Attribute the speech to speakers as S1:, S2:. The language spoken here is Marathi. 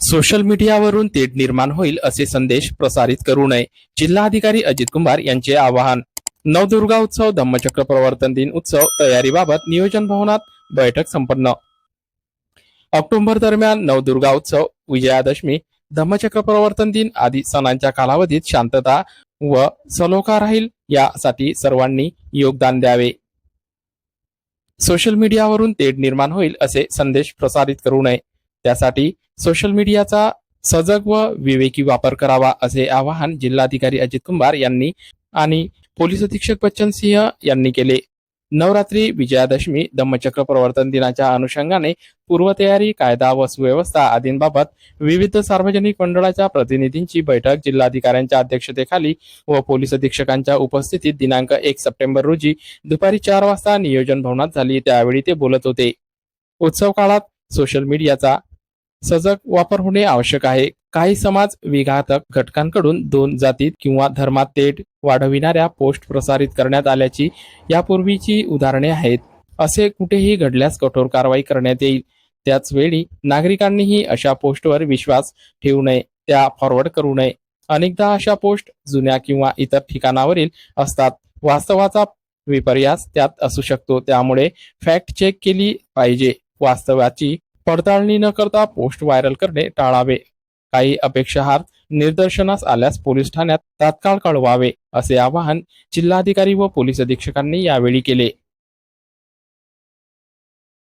S1: सोशल मीडियावरून तेढ निर्माण होईल असे संदेश प्रसारित करू नये जिल्हाधिकारी अजित कुमार यांचे आवाहन. नवदुर्गा उत्सव धम्मचक्र प्रवर्तन दिन उत्सव तयारीबाबत नियोजन भवनात बैठक संपन्न. ऑक्टोबर दरम्यान नवदुर्गा उत्सव विजयादशमी धम्मचक्र प्रवर्तन दिन आदी सणांच्या कालावधीत शांतता व सलोखा राहील यासाठी सर्वांनी योगदान द्यावे. सोशल मीडियावरून तेढ निर्माण होईल असे संदेश प्रसारित करू नये. त्यासाठी सोशल मीडियाचा सजग व विवेकी वापर करावा असे आवाहन जिल्हाधिकारी अजित कुमार यांनी आणि पोलीस अधीक्षक बच्चन सिंह यांनी केले. नवरात्री विजयादशमी धम्मचक्र प्रवर्तन दिनाच्या अनुषंगाने पूर्वतयारी कायदा व सुव्यवस्था आदींबाबत विविध सार्वजनिक मंडळाच्या प्रतिनिधींची बैठक जिल्हाधिकाऱ्यांच्या अध्यक्षतेखाली व पोलीस अधीक्षकांच्या उपस्थितीत दिनांक एक सप्टेंबर रोजी दुपारी चार वाजता नियोजन भवनात झाली. त्यावेळी ते बोलत होते. उत्सव काळात सोशल मीडियाचा सजग वापर होणे आवश्यक आहे. काही समाज विघातक घटकांकडून दोन जातीत किंवा धर्मात तेट वाढविणाऱ्या पोस्ट प्रसारित करण्यात आल्याची यापूर्वीची उदाहरणे आहेत. असे कुठेही घडल्यास कठोर कारवाई करण्यात येईल. त्याच वेळी नागरिकांनीही अशा पोस्टवर विश्वास ठेवू नये त्या फॉरवर्ड करू नये. अनेकदा अशा पोस्ट जुन्या किंवा इतर ठिकाणावरील असतात. वास्तवाचा विपर्यास त्यात असू शकतो. त्यामुळे फॅक्ट चेक केली पाहिजे. वास्तवाची पडताळणी न करता पोस्ट व्हायरल करणे टाळावे. काही अपेक्षाहार निदर्शनास आल्यास पोलीस ठाण्यात तात्काळ कळवावे असे आवाहन जिल्हाधिकारी व पोलीस अधीक्षकांनी यावेळी केले.